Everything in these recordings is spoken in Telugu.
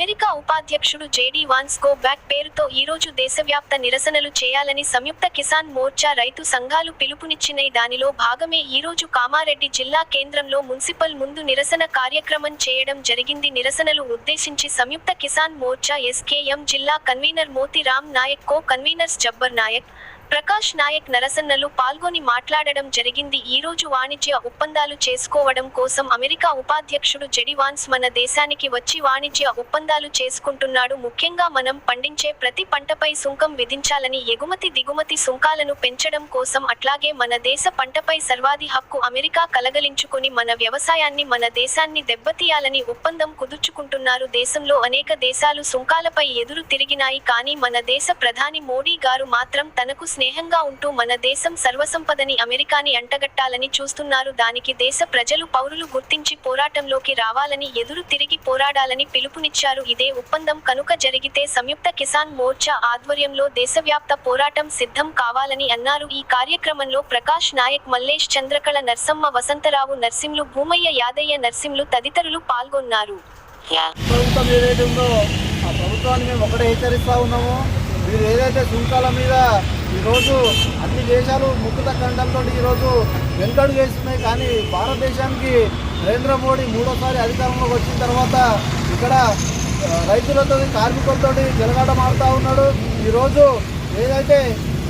అమెరికా ఉపాధ్యక్షుడు జేడీ వాన్స్ గో బ్యాక్ పేరుతో ఈరోజు దేశవ్యాప్త నిరసనలు చేయాలని సంయుక్త కిసాన్ మోర్చా రైతు సంఘాలు పిలుపునిచ్చినై దానిలో భాగమే ఈరోజు కామారెడ్డి జిల్లా కేంద్రంలో మున్సిపల్ ముందు నిరసన కార్యక్రమం చేయడం జరిగింది. నిరసనలు ఉద్దేశించి సంయుక్త కిసాన్ మోర్చా ఎస్కేఎం జిల్లా convener Motiram Naik co conveners Jabbar Naik Prakash Naik నరసన్నలు పాల్గొని మాట్లాడడం జరిగింది. ఈ రోజు వాణిజ్య ఒప్పందాలు చేసుకోవడం కోసం అమెరికా ఉపాధ్యక్షుడు జెడివాన్స్ మన దేశానికి వచ్చి వాణిజ్య ఒప్పందాలు చేసుకుంటున్నాడు. ముఖ్యంగా మనం పండించే ప్రతి పంటపై సుంకం విధించాలని ఎగుమతి దిగుమతి సుంకాలను పెంచడం కోసం అట్లాగే మన దేశ పంటపై సర్వాధి హక్కు అమెరికా కలగలించుకుని మన వ్యవసాయాన్ని మన దేశాన్ని దెబ్బతీయాలని ఒప్పందం కుదుర్చుకుంటున్నారు. దేశంలో అనేక దేశాలు సుంకాలపై ఎదురు తిరిగినాయి. కానీ మన దేశ ప్రధాని మోడీ గారు మాత్రం తనకు స్నేహంగా ఉంటూ మన దేశం సర్వసంపదని అమెరికాని అంటగట్టాలని చూస్తున్నారు. దానికి దేశ ప్రజలు పౌరులు గుర్తించి పోరాటంలోకి రావాలని ఎదురు తిరిగి పోరాడాలని పిలుపునిచ్చారు. ఇదే ఒప్పందం కనుక జరిగితే సంయుక్త కిసాన్ మోర్చా ఆధ్వర్యంలో దేశవ్యాప్త పోరాటం సిద్ధం కావాలని అన్నారు. ఈ కార్యక్రమంలో ప్రకాష్ నాయక్ మల్లేష్ చంద్రకళ నర్సమ్మ వసంతరావు నర్సింలు భూమయ్య యాదయ్య నర్సింలు తదితరులు పాల్గొన్నారు. ప్రభుత్వం ఏదైతే ఉందో ఆ ప్రభుత్వాన్ని మేము ఒకటే హెచ్చరిస్తూ ఉన్నాము. మీరు ఏదైతే సుంకాల మీద ఈరోజు అన్ని దేశాలు ముక్కుత ఖండంతో ఈరోజు వెనుకడు వేస్తున్నాయి కానీ భారతదేశానికి నరేంద్ర మోడీ మూడోసారి అధికారంలోకి వచ్చిన తర్వాత ఇక్కడ రైతులతో కార్మికులతో జలగాట మారుతూ ఉన్నాడు. ఈరోజు ఏదైతే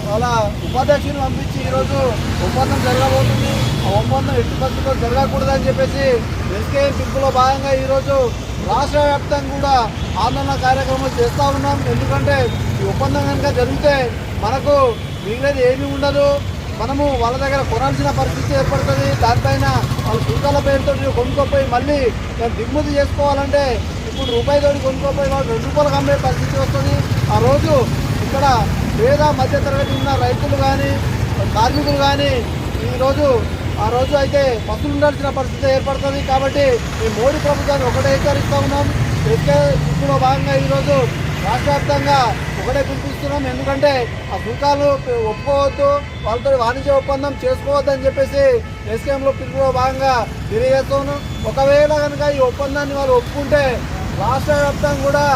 వాళ్ళ ఉపాధ్యక్షుని పంపించి ఈరోజు ఒప్పందం జరగబోతుంది. ఆ ఒప్పందం ఎట్టి పరిస్థితుల్లో జరగకూడదని చెప్పేసి ఎస్కేఎం పిలుపులో భాగంగా ఈరోజు రాష్ట్ర వ్యాప్తంగా కూడా ఆందోళన కార్యక్రమాలు చేస్తూ ఉన్నాం. ఎందుకంటే ఈ ఒప్పందం కనుక జరిగితే మనకు మిగిలినది ఏమీ ఉండదు. మనము వాళ్ళ దగ్గర కొనాల్సిన పరిస్థితి ఏర్పడుతుంది. దానిపైన వాళ్ళ సుంకాల పేరుతో కొనుక్కోపోయి మళ్ళీ దాన్ని దిగుమతి చేసుకోవాలంటే ఇప్పుడు రూపాయితో కొనుక్కోపోయి వాళ్ళు రెండు రూపాయలకు అమ్మే పరిస్థితి వస్తుంది. ఆ రోజు ఇక్కడ పేద మధ్యతరగతి ఉన్న రైతులు కానీ కార్మికులు కానీ ఈరోజు ఆ రోజు అయితే పసులు ఉండాల్సిన పరిస్థితి ఏర్పడుతుంది. కాబట్టి ఈ మోడీ ప్రభుత్వాన్ని ఒకటే హెచ్చరిస్తూ ఉన్నాం. ఎస్కే ఇప్పుడు భాగంగా ఈరోజు రాష్ట్రవ్యాప్తంగా ఒకటే పిలిపిస్తున్నాం ఎందుకంటే ఆ సుంకాలు ఒప్పుకోవద్దు వాళ్ళతో వాణిజ్య ఒప్పందం చేసుకోవద్దు అని చెప్పేసి ఎస్కేఎంలో పిలుపులో భాగంగా తెలియజేస్తాను ఒకవేళ కనుక ఈ ఒప్పందాన్ని వాళ్ళు ఒప్పుకుంటే రాష్ట్ర వ్యాప్తంగా కూడా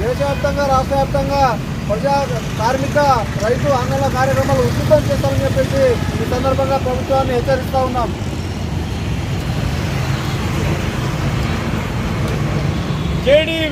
దేశవ్యాప్తంగా రాష్ట్ర వ్యాప్తంగా ప్రజా కార్మిక రైతు ఆందోళన కార్యక్రమాలు ఉధృతం చేస్తామని చెప్పేసి ఈ సందర్భంగా ప్రభుత్వాన్ని హెచ్చరిస్తూ ఉన్నాం. జేడీ